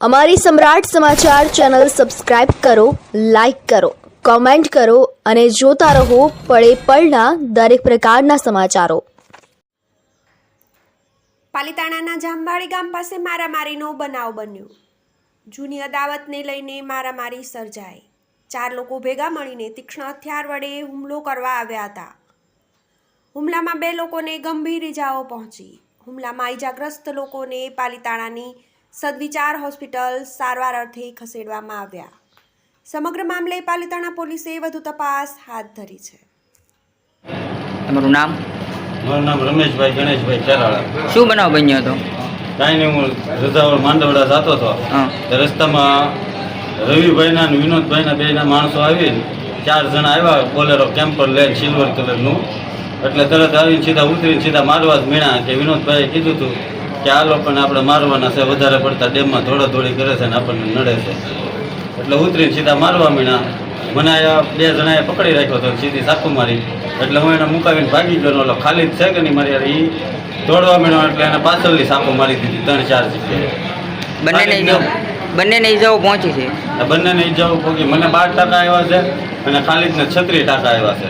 અમારી સમ્રાટ સમાચાર channel subscribe કરો, લાઇક કરો, કોમેન્ટ કરો અને જોતા રહો પળે પળના દરેક પ્રકારના સમાચારો. પાલિતાણાના જાંબાળી ગામ પાસે મારામારીનો બનાવ બન્યો. જૂની અદાવતને લઈને મારામારી સર્જાઈ. ચાર લોકો ભેગા મળીને તીક્ષ્ણ હથિયાર વડે હુમલો કરવા આવ્યા હતા. હુમલામાં બે લોકોને ગંભીર ઇજાઓ પહોંચી. હુમલામાં ઇજાગ્રસ્ત લોકોને પાલિતાણાની સદવિચાર હોસ્પિટલ સારવાર અર્થે ખસેડવામાં આવ્યા. સમગ્ર મામલે પાલિતાણા પોલીસે વધુ તપાસ હાથ ધરી છે. તમારું નામ? મારું નામ રમેશભાઈ ગણેશભાઈ ખેરાળા શું બનાવ બન્યો હતો? કાંઈ નહીં હું રજાવળ માંડવડા જતો હતો. હા. રસ્તામાં રવિભાઈના અને વિનોદભાઈના બેના માણસો આવીને ચાર જણા આવ્યા બોલેરો કેમ્પર લઈને સિલ્વર કલરનું. એટલે તરત આવીને સીધા ઉતરીને સીધા મારવા જ મીણા કે વિનોદભાઈએ કીધું હતું કે આ લોકોને આપણે મારવાના છે વધારે પડતા ડેમમાં ધોળાધોળી કરે છે ને આપણને નડે છે. એટલે ઉતરીને સીધા મારવા મીણા. મને આ બે જણાએ પકડી રાખ્યો હતો સીધી સાકુ મારી. એટલે હું એને મુકાવીને ભાગી ગયો ઓલો ખાલી જ છે કે નહીં મારી યાર? એ દોડવા મીણો એટલે એને પાછળની સાકુ મારી દીધી ત્રણ ચાર જગ્યાએ. બંનેને ઈજાઓ પહોંચી છે. બંનેને ઈજાઓ પહોંચી મને બાર ટકા આવ્યા છે અને ખાલીદને છત્રીસ ટકા આવ્યા છે.